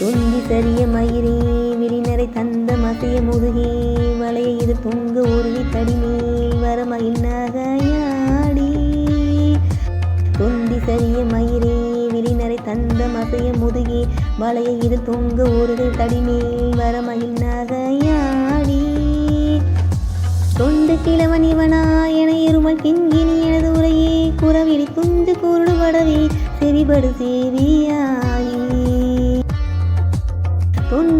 துந்தி சரிய மயிரே விரிநரை தந்த மசைய முதுகே வளைய இது பொங்க உருகி தடிமேல் வர மயில் நகையாடி துந்தி சரிய மயிரே விரிநரை தந்த மசைய முதுகே வளைய இது தொங்க உருவி தடிமேல் வர மயில் நகையாடி தொண்டு கிழவன் இவனா என இருமல் கிங்கினி எனது உரையே குறவிடி துஞ்சு குருடுபடவே செவிபடு சேவியா.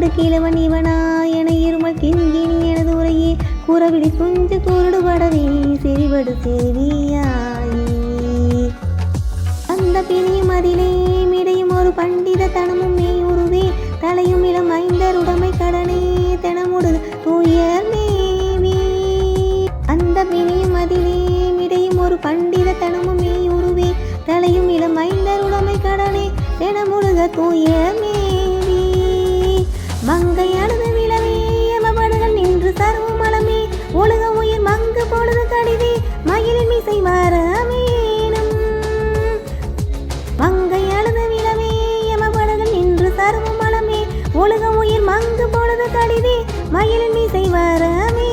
கொண்டு கிழவன் இவனா என இருமல் கிண்கினி எனது உரையே குறவிடி துஞ்சு குருடுபடவே செவிபடு சேவியாயி. அந்த பிணியும் அதிலே மிடையும் ஒரு பண்டித தனமும் மேயுருவே தலையும் இளம் ஐந்தருடைமை கடனே தெனமுடு துயர் மேவி அந்த பிணியும் அதிலே மிடையும் ஒரு பண்டித தனமும் மேயுருவே தலையும் இளம் ஐந்தருடைமை கடனே தெனமுடுக துயர் மேவி மங்கை அழுது விழவே எமபடுகள் நின்று சர்வம் மலமே ஒழுக உயிர் மங்கு பொழுது கடிதே மயிலின் மிசை வரமேனும் மங்கை அழுது விழவே எமபடுகள் நின்று சர்வம் மலமே ஒழுக உயிர் மங்கு பொழுது கடிதே மயிலின் மிசை வரமே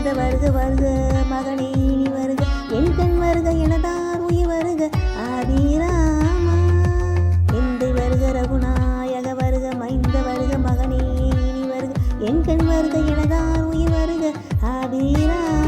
இந்த வருக வருக மகனே நீ வருக. என் கண் வருக எனதார் உயிர் வருக. ஆதிராமா இந்த வருக ரகுநாயக வருக மைந்த வருக மகனே நீ வருக. என் கண் வருக எனதார் உயிர் வருக. ஆதிராமா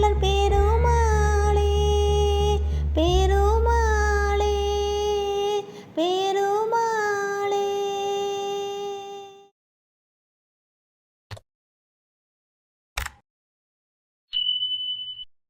மேலாளர் பே